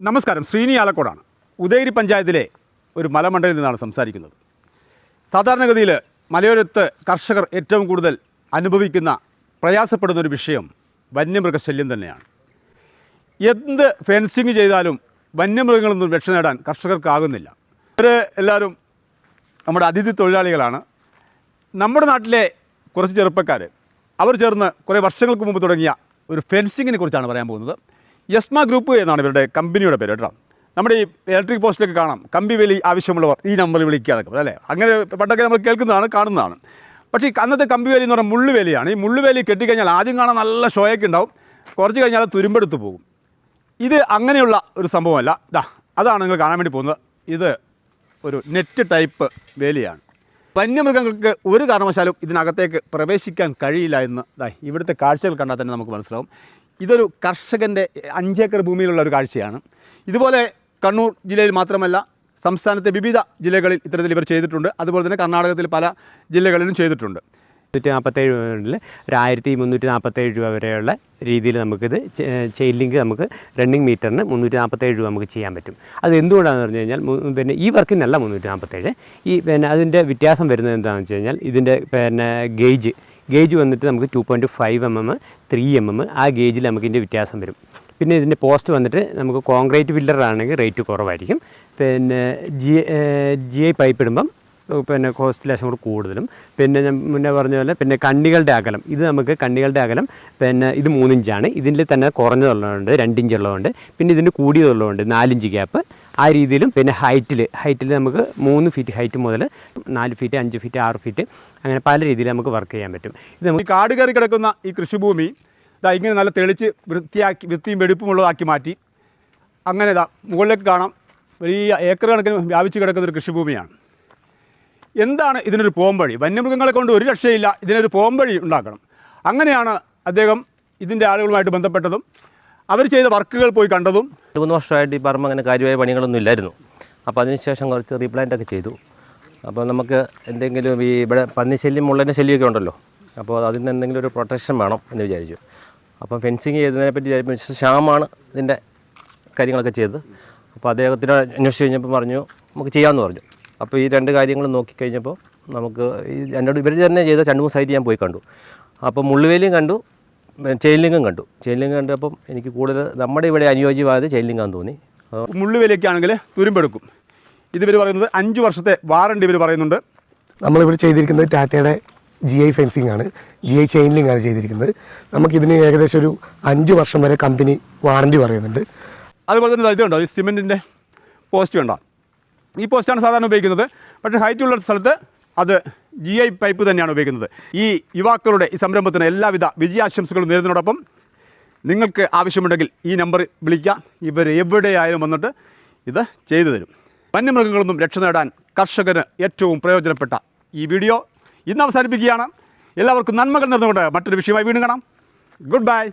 നമസ്കാരം. ശ്രീനി ആലക്കോടാണ്. ഉദയഗിരി പഞ്ചായത്തിലെ ഒരു മലമണ്ഡലിൽ നിന്നാണ് സംസാരിക്കുന്നത്. സാധാരണഗതിയിൽ മലയോരത്ത് കർഷകർ ഏറ്റവും കൂടുതൽ അനുഭവിക്കുന്ന പ്രയാസപ്പെടുന്ന ഒരു വിഷയം വന്യമൃഗശല്യം തന്നെയാണ്. എന്ത് ഫെൻസിങ് ചെയ്താലും വന്യമൃഗങ്ങളിൽ നിന്നും രക്ഷ നേടാൻ കർഷകർക്കാകുന്നില്ല. ഇവർ എല്ലാവരും നമ്മുടെ അതിഥി തൊഴിലാളികളാണ്. നമ്മുടെ നാട്ടിലെ കുറച്ച് ചെറുപ്പക്കാർ അവർ ചേർന്ന് കുറേ വർഷങ്ങൾക്ക് മുമ്പ് തുടങ്ങിയ ഒരു ഫെൻസിങ്ങിനെ കുറിച്ചാണ് പറയാൻ പോകുന്നത്. യസ്മ ഗ്രൂപ്പ് എന്നാണ് ഇവരുടെ കമ്പനിയുടെ പേര് കേട്ടോ. നമ്മുടെ ഈ ഇലക്ട്രിക് പോസ്റ്റിലൊക്കെ കാണാം. കമ്പി വലി ആവശ്യമുള്ളവർ ഈ നമ്പറിൽ വിളിക്കുക എന്നൊക്കെ അല്ലേ? അങ്ങനെ പണ്ടൊക്കെ നമ്മൾ കേൾക്കുന്നതാണ് കാണുന്നതാണ്. പക്ഷേ അന്നത്തെ കമ്പി വേലി എന്ന് പറഞ്ഞാൽ മുള്ളുവേലിയാണ് ഈ മുള്ളുവേലി കെട്ടിക്കഴിഞ്ഞാൽ ആദ്യം കാണാൻ നല്ല ഷോയൊക്കെ ഉണ്ടാവും. കുറച്ച് കഴിഞ്ഞാൽ തുരുമ്പെടുത്ത് പോകും. ഇത് അങ്ങനെയുള്ള ഒരു സംഭവമല്ല. ദാ അതാണ് നിങ്ങൾ കാണാൻ വേണ്ടി പോകുന്നത്. ഇത് ഒരു നെറ്റ് ടൈപ്പ് വേലിയാണ്. വന്യമൃഗങ്ങൾക്ക് ഒരു കാരണവശാലും ഇതിനകത്തേക്ക് പ്രവേശിക്കാൻ കഴിയില്ല എന്ന് ഇവിടുത്തെ കാഴ്ചകൾ കണ്ടാൽ തന്നെ നമുക്ക് മനസ്സിലാവും. ഇതൊരു കർഷകന്റെ അഞ്ചേക്കർ ഭൂമിയിലുള്ള ഒരു കാഴ്ചയാണ്. ഇതുപോലെ കണ്ണൂർ ജില്ലയിൽ മാത്രമല്ല സംസ്ഥാനത്തെ വിവിധ ജില്ലകളിൽ ഇത്തരത്തിൽ ഇവർ ചെയ്തിട്ടുണ്ട്. അതുപോലെ തന്നെ കർണാടകത്തിൽ പല ജില്ലകളിലും ചെയ്തിട്ടുണ്ട്. മുന്നൂറ്റി നാൽപ്പത്തേഴ് മുതൽ ഒരു ആയിരത്തി മുന്നൂറ്റി നാൽപ്പത്തേഴ് രൂപ വരെയുള്ള രീതിയിൽ നമുക്കിത് ചെയിൻ ലിങ്ക് നമുക്ക് റണ്ണിങ് മീറ്ററിന് മുന്നൂറ്റി നാൽപ്പത്തേഴ് രൂപ നമുക്ക് ചെയ്യാൻ പറ്റും. അത് എന്തുകൊണ്ടാണെന്ന് പറഞ്ഞു കഴിഞ്ഞാൽ പിന്നെ ഈ വർക്കിനല്ല മുന്നൂറ്റി നാൽപ്പത്തേഴ് ഈ പിന്നെ അതിന്റെ വ്യത്യാസം വരുന്നത് എന്താണെന്ന് വെച്ച് കഴിഞ്ഞാൽ ഇതിന്റെ പിന്നെ ഗേജ് ഗേജ് വന്നിട്ട് നമുക്ക് two point five M M three M M ആ ഗേജിൽ നമുക്ക് ഇതിന്റെ വ്യത്യാസം വരും. പിന്നെ ഇതിന്റെ പോസ്റ്റ് വന്നിട്ട് നമുക്ക് കോൺക്രീറ്റ് പില്ലറാണെങ്കിൽ റേറ്റ് കുറവായിരിക്കും. പിന്നെ ജി ജി ഐ പൈപ്പ് ഇടുമ്പം പിന്നെ കോസ്റ്റ് ലേശം കൂടെ കൂടുതലും. പിന്നെ ഞാൻ മുന്നേ പറഞ്ഞ പോലെ പിന്നെ കണ്ണികളുടെ അകലം. ഇത് നമുക്ക് കണ്ണികളുടെ അകലം പിന്നെ ഇത് മൂന്നിഞ്ചാണ് ഇതിന്റെ തന്നെ കുറഞ്ഞതുള്ളതുണ്ട് രണ്ടിഞ്ചുള്ളതുണ്ട് പിന്നെ ഇതിന്റെ കൂടിയതുള്ളതുണ്ട് നാലിഞ്ച് ഗ്യാപ്പ് ആ രീതിയിലും പിന്നെ ഹൈറ്റിൽ ഹൈറ്റിൽ നമുക്ക് മൂന്ന് ഫീറ്റ് ഹൈറ്റ് മുതൽ നാല് ഫീറ്റ് അഞ്ച് ഫീറ്റ് ആറ് ഫീറ്റ് അങ്ങനെ പല രീതിയിൽ നമുക്ക് വർക്ക് ചെയ്യാൻ പറ്റും. ഇത് നമുക്ക് കാട് കയറി കിടക്കുന്ന ഈ കൃഷിഭൂമി ഇതാ ഇങ്ങനെ നല്ല തെളിച്ച് വൃത്തിയാക്കി വൃത്തിയും വെടിപ്പുമുള്ളതാക്കി മാറ്റി. അങ്ങനെ ഇതാ മുകളിലേക്ക് കാണാം. വലിയ ഏക്കർ കണക്കിന് വ്യാപിച്ച് കിടക്കുന്ന ഒരു കൃഷിഭൂമിയാണ്. എന്താണ് ഇതിനൊരു പോംവഴി? വന്യമൃഗങ്ങളെ കൊണ്ട് ഒരു രക്ഷയില്ല ഇതിനൊരു പോംവഴി ഉണ്ടാക്കണം അങ്ങനെയാണ് അദ്ദേഹം ഇതിന്റെ ആളുകളുമായിട്ട് ബന്ധപ്പെട്ടതും അവർ ചെയ്ത വർക്കുകൾ പോയി കണ്ടതും മൂന്ന് വർഷമായിട്ട് ഈ പറമ്പ് അങ്ങനെ കാര്യമായ പണികളൊന്നും ഇല്ലായിരുന്നു. അപ്പോൾ അതിനുശേഷം കുറച്ച് റീപ്ലാന്റ് ഒക്കെ ചെയ്തു. അപ്പോൾ നമുക്ക് എന്തെങ്കിലും ഈ ഇവിടെ പന്നി ശല്യം മുള്ളന്റെ ശല്യമൊക്കെ ഉണ്ടല്ലോ. അപ്പോൾ അതിന് എന്തെങ്കിലും ഒരു പ്രൊട്ടക്ഷൻ വേണം എന്ന് വിചാരിച്ചു. അപ്പം ഫെൻസിങ് ചെയ്തതിനെ പറ്റി മിസ്റ്റർ ശ്യാമാണ് ഇതിന്റെ കാര്യങ്ങളൊക്കെ ചെയ്തത്. അപ്പോൾ അദ്ദേഹത്തിന് അന്വേഷിച്ച് കഴിഞ്ഞപ്പോൾ പറഞ്ഞു നമുക്ക് ചെയ്യാമെന്ന് പറഞ്ഞു. അപ്പോൾ ഈ രണ്ട് കാര്യങ്ങൾ നോക്കിക്കഴിഞ്ഞപ്പോൾ നമുക്ക് ഈ എന്നോട് ഇവർ തന്നെ ചെയ്ത രണ്ട് മൂന്ന് സൈറ്റ് ഞാൻ പോയി കണ്ടു. അപ്പോൾ മുള്ളുവേലിയും കണ്ടു. ചെയിൻ ലിങ്കും കണ്ടു. ചെയിലിംഗം ലിങ്ക് കണ്ടപ്പം എനിക്ക് കൂടുതൽ നമ്മുടെ ഇവിടെ അനുയോജ്യമായത് ചെയിൻ ലിങ്കാന്ന് തോന്നി. ആണെങ്കിൽ തുരുമ്പെടുക്കും. ഇതിവർ പറയുന്നത് അഞ്ച് വർഷത്തെ വാറണ്ടി ഇവർ പറയുന്നുണ്ട്. നമ്മളിവിടെ ചെയ്തിരിക്കുന്നത് ടാറ്റയുടെ ജി ഐ ഫെൻസിങ് ആണ്. ജി ഐ ചെയിനിലിംഗ് ആണ് ചെയ്തിരിക്കുന്നത്. നമുക്കിതിന് ഏകദേശം ഒരു അഞ്ച് വർഷം വരെ കമ്പനി വാറണ്ടി പറയുന്നുണ്ട്. അതുപോലെ തന്നെ ഇതുണ്ടോ ഈ സിമെന്റിന്റെ പോസ്റ്റ് ഉണ്ടോ ഈ പോസ്റ്റാണ് സാധാരണ ഉപയോഗിക്കുന്നത്. പക്ഷേ ഹൈറ്റ് ഉള്ള സ്ഥലത്ത് അത് ജി ഐ പൈപ്പ് തന്നെയാണ് ഉപയോഗിക്കുന്നത്. ഈ യുവാക്കളുടെ ഈ സംരംഭത്തിന് എല്ലാവിധ വിജയാശംസകളും നേരുന്നതിനോടൊപ്പം നിങ്ങൾക്ക് ആവശ്യമുണ്ടെങ്കിൽ ഈ നമ്പർ വിളിക്കുക ഇവർ എവിടെയായാലും വന്നിട്ട് ഇത് ചെയ്തു തരും. വന്യമൃഗങ്ങളൊന്നും രക്ഷ നേടാൻ കർഷകന് ഏറ്റവും പ്രയോജനപ്പെട്ട ഈ വീഡിയോ ഇന്ന് അവസാനിപ്പിക്കുകയാണ്. എല്ലാവർക്കും നന്മകൾ നേർന്നുകൊണ്ട് മറ്റൊരു വിഷയമായി വീണ്ടും കാണാം. Good bye